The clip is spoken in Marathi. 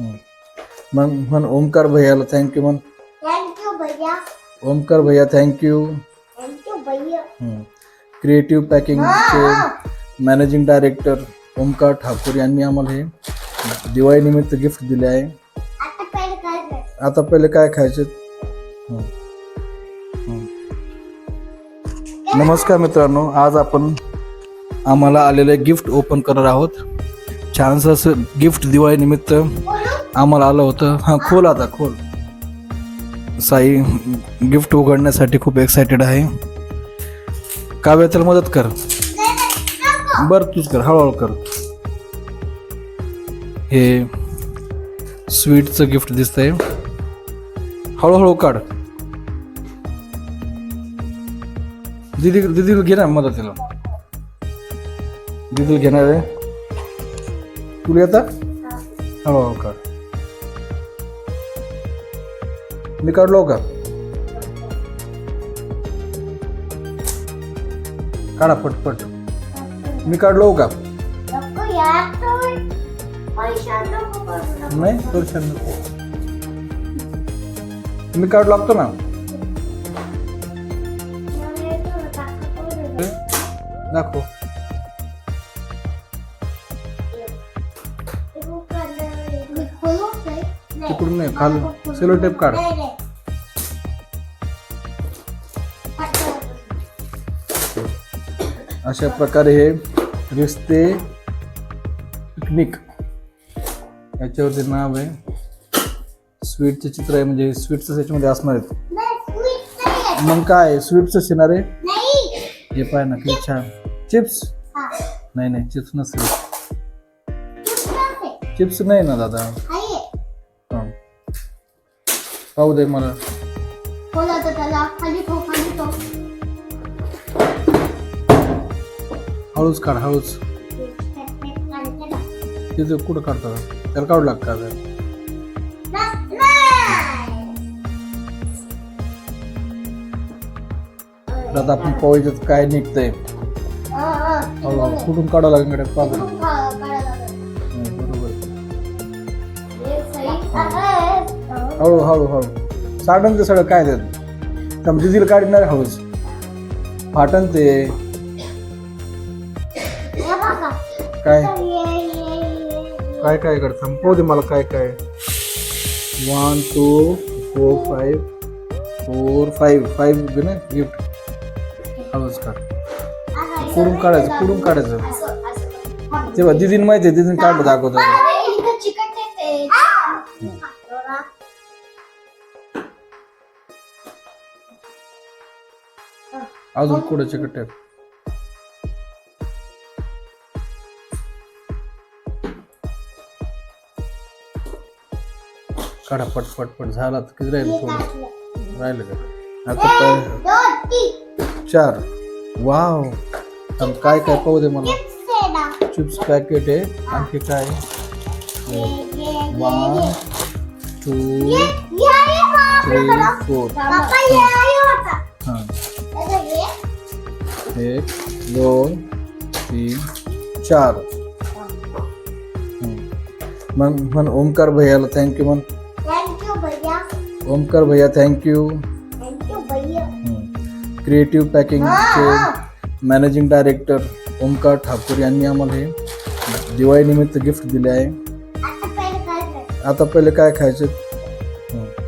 मग म्हण ओमकार भैयाला थँक्यू म्हण. थैंक यू भैया. ओमकार भैया थँक्यू थैंक यू भैया. क्रिएटिव्ह पॅकिंगचे मॅनेजिंग डायरेक्टर ओमकार ठाकूर यांनी आम्हाला हे दिवाळीनिमित्त गिफ्ट दिले आहे. आता पहिले काय खायचे. नमस्कार मित्रांनो आज आपण आम्हाला आलेले गिफ्ट ओपन करणार आहोत. छानसं असं गिफ्ट दिवाळीनिमित्त आम्हाला आलं होतं. हां खोल आता खोल. साई गिफ्ट उघडण्यासाठी खूप एक्सायटेड आहे. काव्या तर मदत कर. बरं तूच कर हळूहळू कर. हे स्वीटचं गिफ्ट दिसतंय. हळूहळू काढ. दिदी दिदी घे ना मदतीला. दिदी घेणार आहे तुला येता? हळूहळू काढ. मी काढलो का? काढा पटपट. मी काढलो का? नाही परेशान नको. मी कार्ड लागतो ना दाखव. तिकडून नाही खाल सेलो टेप काढ. अशा प्रकारे हे रिश्ते पिकनिक याच्यावरती नाव आहे स्वीटचे चित्र आहे म्हणजे स्वीटचं त्याच्यामध्ये असणार आहेत. मग काय स्वीटचं येणार आहे. हे पाय ना किती छान चिप्स. नाही नाही चिप्स नसते. चिप्स नाही ना दादा पाहू दे मला. खोल आता त्याला. खाली ठेव खाली ठेव. हळूच काढ हळूच. तिथे कुठं काढता? त्याला काढू लाग का? आता आपण पाहू याच्यात काय निघतंय? कुठून काढावं लागेल कडे पाहू. हं, बरोबर. हळू हळू हळू. ते सगळं काय देत? दिदीला काढणार हळूच. फाटन ते. काय. काय काय करतं? पाहू दे मला काय काय. One two four five four five five ना गिफ्ट हळूच काढ. कुठून काढायचं कुठून काढायचं. तेव्हा दिदीने माहिती आहे दिदीने काढलं दाखवतो. अजून कुठं चिकट आहे? काढा पट पट पट. झाला तर किती राहिलं थोडं? राहिलं का? आता काय. चार. वाव. आता काय काय पाहू दे मला. चिप्स पॅकेट आहे. आणखी काय? वन. To three. फोर एक दोन तीन चार। मन मग म्हण ओमकार भैयाला थँक्यू मन। Thank you, भैया. ओमकार भैया थँक्यू Thank you, भैया. क्रिएटिव्ह पॅकिंगचे मॅनेजिंग डायरेक्टर ओमकार ठाकूर यांनी आम्हाला हे दिवाळीनिमित्त गिफ्ट दिले आहे। आता पहिले काय करायचं? आता पहिले काय खायचे?